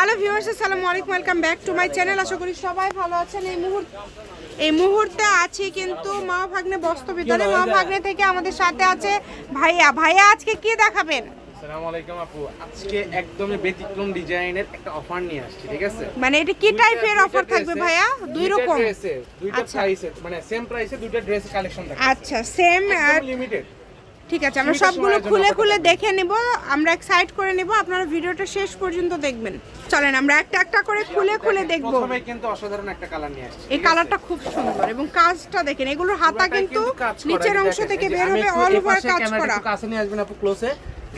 Hello viewers আসসালামু আলাইকুম welcome back to my channel আশা করি সবাই ভালো আছেন। এই মুহূর্তে এই মুহূর্তে আছি কিন্তু মা ভাগ্নে বস্ত্র ভিতরে মা ভাগ্নে থেকে আমাদের সাথে আছে ভাইয়া। ভাইয়া আজকে কি দেখাবেন? আসসালামু আলাইকুম আপু। আজকে একদমই ব্যতিক্রম ডিজাইনের একটা অফার নিয়ে আসছি ঠিক আছে? মানে এটা কি টাইপের অফার থাকবে ভাইয়া? দুই রকম। দুইটা আচ্ছা। প্রাইসে মানে সেম প্রাইসে দুইটা ড্রেস কালেকশন থাকে আচ্ছা সেম লিমিটেড ঠিক আছে আমরা সবগুলো খুলে খুলে দেখে নিব আমরা এক সাইড করে নিব আপনারা ভিডিওটা শেষ পর্যন্ত দেখবেন। চলেন আমরা একটা একটা করে খুলে খুলে দেখব। প্রথমে কিন্তু অসাধারণ একটা কালার নিয়ে আসছে এই কালারটা খুব সুন্দর এবং কাজটা দেখেন এগুলোর হাতা কিন্তু নিচের অংশ থেকে বের হবে অল ওভার কাজ করা। কাছে নিয়ে আসবেন আপু ক্লোজে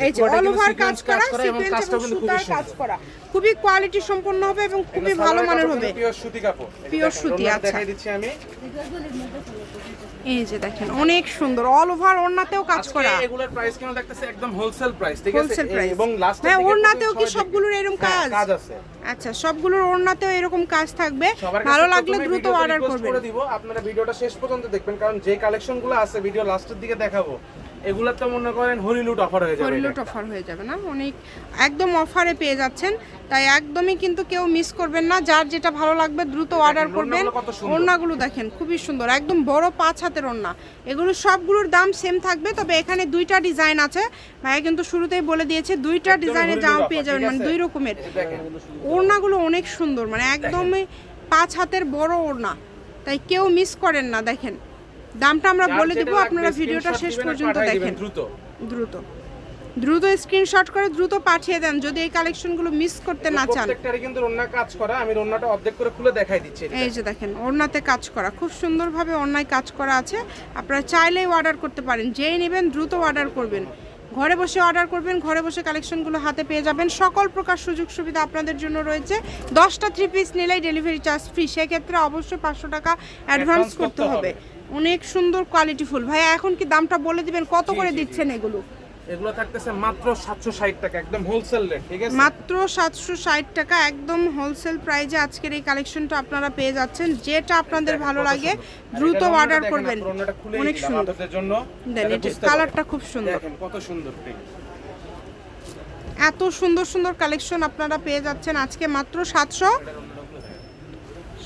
এই যে অল ওভার কাজ করা সিকোয়েন্স এবং খুবই সুতার কাজ করা। খুবই কোয়ালিটি সম্পন্ন হবে এবং খুবই ভালো মানের হবে। পিওর সুতি কাপড়। আচ্ছা। দেখাই দিচ্ছি আমি। এই যে দেখেন অনেক সুন্দর অল ওভার ওড়নাতেও কাজ করা। এগুলোর প্রাইস কেন দেখতেছে? একদম হোলসেল প্রাইস ঠিক আছে? এবং লাস্ট হ্যাঁ ওড়নাতেও কি সবগুলোর এরকম কাজ? কাজ আছে। আচ্ছা সবগুলোর ওড়নাতেও এরকম কাজ থাকবে। ভালো লাগলে দ্রুত অর্ডার করবেন। করে দিব আপনারা ভিডিওটা শেষ পর্যন্ত দেখবেন কারণ যে কালেকশনগুলো আছে ভিডিও লাস্টের দিকে দেখাবো। এগুলা তো মনে করেন হলিউড অফার হয়ে যাবে হরিলুট অফার হয়ে যাবে না? অনেক একদম অফারে পেয়ে যাচ্ছেন তাই একদমই কিন্তু কেউ মিস করবেন না। যার যেটা ভালো লাগবে দ্রুত অর্ডার করবেন। ওড়নাগুলো দেখেন খুবই সুন্দর। একদম বড় পাঁচ হাতের ওড়না। এগুলো সবগুলোর দাম সেম থাকবে তবে এখানে দুইটা ডিজাইন আছে। ভাইয়া কিন্তু শুরুতেই বলে দিয়েছে দুইটা ডিজাইনের জামা পেয়ে যাবেন। মানে দুই রকমের। ওড়নাগুলো অনেক সুন্দর মানে একদমই পাঁচ হাতের বড় ওড়না। তাই কেউ মিস করেন না দেখেন। দামটা আমরা বলে দিব আপনারা ভিডিওটা শেষ পর্যন্ত দেখেন। দ্রুত। দ্রুত। দ্রুত স্ক্রিনশট করে দ্রুত পাঠিয়ে দেন যদি এই কালেকশনগুলো মিস করতে না চান। প্রত্যেকটারই কিন্তু রন্না কাজ করা আমি রন্নাটা অর্ধেক করে খুলে দেখাই দিচ্ছি এই যে দেখেন ওড়নাতে কাজ করা খুব সুন্দরভাবে অন্যায় কাজ করা আছে। আপনারা চাইলেই অর্ডার করতে পারেন যেই নেবেন দ্রুত অর্ডার করবেন। ঘরে বসে অর্ডার করবেন ঘরে বসে কালেকশনগুলো হাতে পেয়ে যাবেন। সকল প্রকার সুযোগ সুবিধা আপনাদের জন্য রয়েছে। দশটা থ্রি পিস নিলেই ডেলিভারি চার্জ ফ্রি সেক্ষেত্রে অবশ্যই পাঁচশো টাকা অ্যাডভান্স করতে হবে। অনেক সুন্দর কোয়ালিটি ফুল। ভাইয়া এখন কি দামটা বলে দিবেন? কত করে। দিচ্ছেন এগুলো? এগুলো থাকতেছে মাত্র 760 টাকা একদম হোলসেল রেট ঠিক আছে? মাত্র সাতশো ষাট টাকা একদম হোলসেল প্রাইজে আজকের এই কালেকশনটা আপনারা পেয়ে যাচ্ছেন। যেটা আপনাদের ভালো লাগে দ্রুত অর্ডার করবেন। অনেক সুন্দর। জন্য। কালারটা খুব সুন্দর। দেখেন কত সুন্দর। এত সুন্দর সুন্দর কালেকশন আপনারা পেয়ে যাচ্ছেন আজকে মাত্র সাতশো।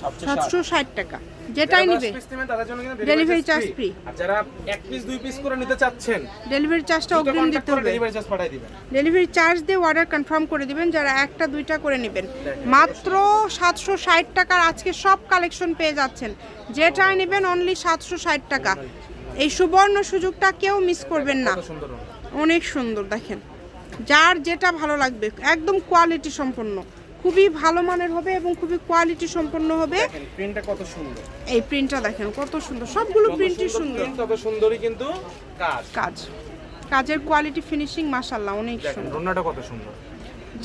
সাতশো ষাট। টাকা। যেটাই নিবে। 10 piece নেবেন তাদের জন্য কিন্তু Delivery delivery charge charge free। free। আর যারা এক পিস দুই পিস করে নিতে চাচ্ছেন ডেলিভারি চার্জটা অগ্রিম দিতে হবে। delivery charge পাঠিয়ে দিবেন। ডেলিভারি চার্জ দিয়ে অর্ডার কনফার্ম করে দিবেন যারা একটা দুইটা করে নেবেন। মাত্র সাতশো ষাট টাকার আজকে সব কালেকশন পেয়ে যাচ্ছেন। যেটাই নেবেন অনলি সাতশো ষাট টাকা। এই সুবর্ণ সুযোগটা কেউ মিস করবেন না। অনেক সুন্দর দেখেন। যার যেটা ভালো লাগবে একদম কোয়ালিটি সম্পন্ন। খুবই ভালো মানের হবে এবং খুবই কোয়ালিটি সম্পন্ন হবে। প্রিন্টটা কত সুন্দর। এই প্রিন্টটা দেখেন কত সুন্দর। সবগুলো প্রিন্টই সুন্দর তত সুন্দরই কিন্তু কাজ। কাজ। কাজের কোয়ালিটি ফিনিশিং মাশাল্লাহ অনেক সুন্দর। রন্নাটা কত সুন্দর।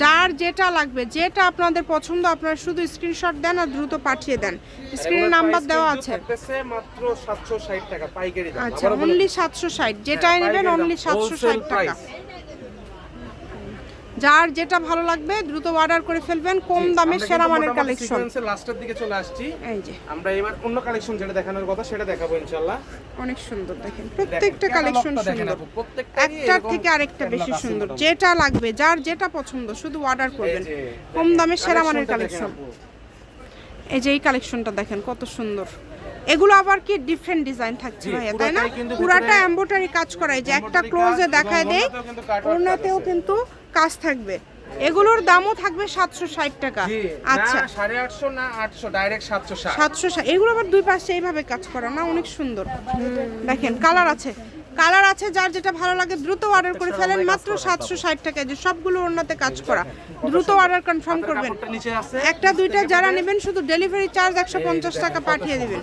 যার যেটা লাগবে যেটা আপনাদের পছন্দ আপনারা শুধু স্ক্রিনশট দেন আর দ্রুত পাঠিয়ে দেন। স্ক্রিনে এগুলোর নাম্বার দেওয়া আছে। মাত্র 760 টাকা পাইকারি দাম। আচ্ছা অনলি সাতশো ষাট যেটাই হ্যাঁ, নেবেন অনলি সাতশো ষাট wholesale টাকা। price। যার যেটা ভালো লাগবে দ্রুত অর্ডার করে ফেলবেন কম দামে সেরা মানের কালেকশন লাস্টের দিকে চলে আসছি। এই যে। আমরা এবার অন্য কালেকশন যেটা দেখানোর কথা সেটা দেখাবো ইনশাআল্লাহ। অনেক সুন্দর দেখেন প্রত্যেকটা কালেকশন সুন্দর। একটার থেকে আরেকটা বেশি সুন্দর। যেটা লাগবে যার যেটা পছন্দ শুধু অর্ডার করবেন। কম দামে সেরা মানের কালেকশন এই যে এই কালেকশনটা দেখেন কত সুন্দর। এগুলো আবার কি ডিফারেন্ট ডিজাইন থাকছে ভাইয়া তাই না? পুরাটা এম্বোটারি কাজ করা এই যে একটা ক্লোজে দেখায় দেয় ওড়নাতেও কিন্তু কাজ থাকবে। এগুলোর দামও থাকবে সাতশো ষাট টাকা। আচ্ছা। সাড়ে আটশো না আটশো ডাইরেক্ট সাতশো ষাট। সাতশো এগুলো আবার দুই পাশে এইভাবে কাজ করা না? অনেক সুন্দর। দেখেন কালার আছে। কালার আছে যার যেটা ভালো লাগে দ্রুত অর্ডার করে ফেলেন। মাত্র সাতশো ষাট টাকায়। যে সবগুলো ওড়নাতে কাজ করা। দ্রুত অর্ডার কনফার্ম করবেন। একটা দুইটা যারা নেবেন শুধু ডেলিভারি চার্জ একশো পঞ্চাশ টাকা পাঠিয়ে দেবেন।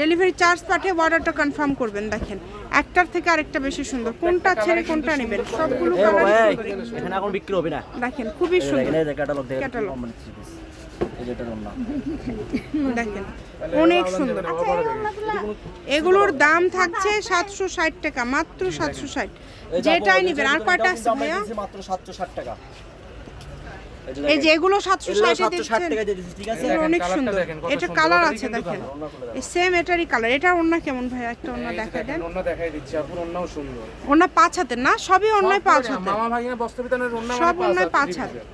ডেলিভারি চার্জ পাঠিয়ে অর্ডারটা কনফার্ম করবেন দেখেন। একটার থেকে আরেকটা বেশি সুন্দর। কোনটা ছেড়ে কোনটা নেবেন? সবগুলো কালার এখানে এখন বিক্রি হবে না। দেখেন খুবই সুন্দর। ক্যাটালগ দেখেন অনেক সুন্দর। এগুলোর দাম থাকছে সাতশো ষাট টাকা মাত্র সাতশো ষাট। যেটাই নেবেন। আর কয়টা আছে ভাইয়া? মাত্র 760 টাকা। এই যে এগুলো সাতশো এগুলো ষাটে 760 টাকা দিয়ে ঠিক আছে? অনেক সুন্দর। কত এটা সুন্দর। কালার আছে দেখেন। এই সেম এটারই কালার। এটা অন্য কেমন ভাই? একটা অন্য এই যে দেখা দেখেন, দেন। ওড়না দেখাই দিচ্ছি আপুর ওড়নাও সুন্দর। অন্য পাঁচ হাতের না? সবই অন্য পাঁচ হাতের। মামা ভাগিনা বস্ত্র বিতানের ওড়না সব অন্যায় পাঁচ হাত হাত।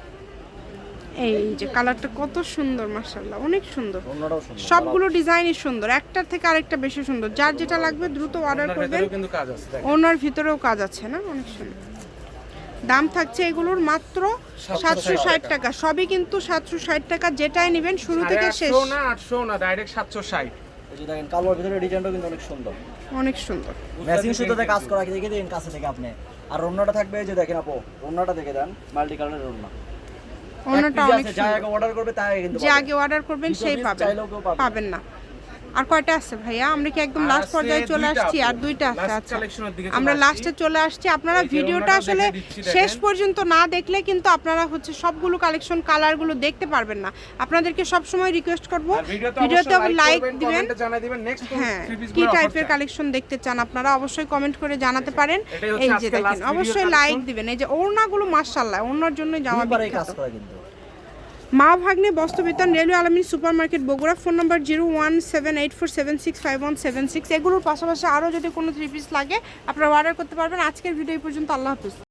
এই যে কালারটা কত সুন্দর মাশাল্লাহ অনেক সুন্দর। সবগুলো ডিজাইনই সুন্দর। একটার থেকে আরেকটা বেশি সুন্দর। যার যেটা লাগবে দ্রুত অর্ডার করবেন। ওনার ভিতরেও কাজ আছে না? অনেক সুন্দর। দাম থাকছে এগুলোর মাত্র সাতশো ষাট টাকা। সবই কিন্তু সাতশো ষাট টাকা যেটাই নেবেন শুরু থেকে শেষ। না আটশো না ডাইরেক্ট সাতশো ষাট। যে দেখেন কালোর ভিতরে ডিজাইনটাও কিন্তু অনেক সুন্দর। অনেক সুন্দর। ম্যাচিং সুতোতে কাজ করা দেখে দিন কাছে থেকে আপনি? আর অন্যটা থাকবে এই যে দেখেন আপু অন্যটা দেখে দেন মাল্টি কালারের অন্য অন্যটা অনেক যা আগে অর্ডার করবে তাই কিন্তু যে আগে অর্ডার করবেন সেই পাবেন। পাবেন না। আর কয়টা আছে ভাইয়া? আমরা কি একদম লাস্ট পর্যায়ে চলে আসছি আর দুইটা আছে আচ্ছা। আমরা লাস্টে চলে আসছি। আপনারা ভিডিওটা আসলে শেষ পর্যন্ত না দেখলে কিন্তু আপনারা হচ্ছে সবগুলো কালেকশন কালারগুলো দেখতে পারবেন না। আপনাদেরকে সব সময় রিকোয়েস্ট করব ভিডিওতে লাইক দিবেন কমেন্টে দিবেন। নেক্সট হ্যাঁ কি টাইপের কালেকশন দেখতে চান আপনারা অবশ্যই কমেন্ট করে জানাতে পারেন। এই যে দেখেন অবশ্যই লাইক দিবেন। এই যে ওড়নাগুলো মাশাআল্লাহ ওড়নার জন্য জামা বিখ্যাত। করা কিন্তু। Ma Bhagne Bastrabitan railway Almin super market Bogura. Phone number zero one seven eight four seven six five one seven six. এগুলোর পাশাপাশি আরও যদি কোনো থ্রি পিস লাগে, আপনারা অর্ডার করতে পারবেন। আজকের ভিডিও এই পর্যন্ত। আল্লাহ হাফিজ।